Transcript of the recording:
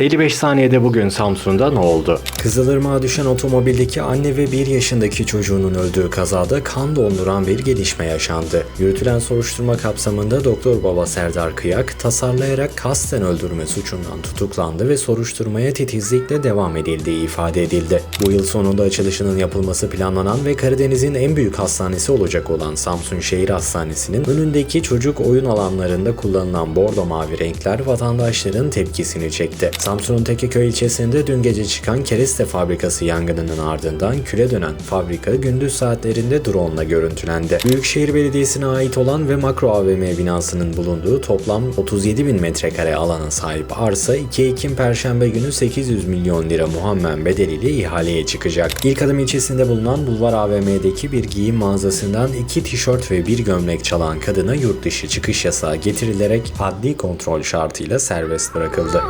55 saniyede bugün Samsun'da ne oldu? Kızılırmak'a düşen otomobildeki anne ve 1 yaşındaki çocuğunun öldüğü kazada kan donduran bir gelişme yaşandı. Yürütülen soruşturma kapsamında doktor baba Serdar Kıyak tasarlayarak kasten öldürme suçundan tutuklandı ve soruşturmaya titizlikle devam edildiği ifade edildi. Bu yıl sonunda açılışının yapılması planlanan ve Karadeniz'in en büyük hastanesi olacak olan Samsun Şehir Hastanesi'nin önündeki çocuk oyun alanlarında kullanılan bordo mavi renkler vatandaşların tepkisini çekti. Samsun'un Tekeköy ilçesinde dün gece çıkan kereste fabrikası yangınının ardından küle dönen fabrika gündüz saatlerinde drone ile görüntülendi. Büyükşehir Belediyesi'ne ait olan ve Makro AVM binasının bulunduğu toplam 37 bin metrekare alana sahip arsa 2 Ekim Perşembe günü 800 milyon lira muhammen bedeliyle ihaleye çıkacak. İlk adım ilçesinde bulunan Bulvar AVM'deki bir giyim mağazasından iki tişört ve bir gömlek çalan kadına yurt dışı çıkış yasağı getirilerek adli kontrol şartıyla serbest bırakıldı.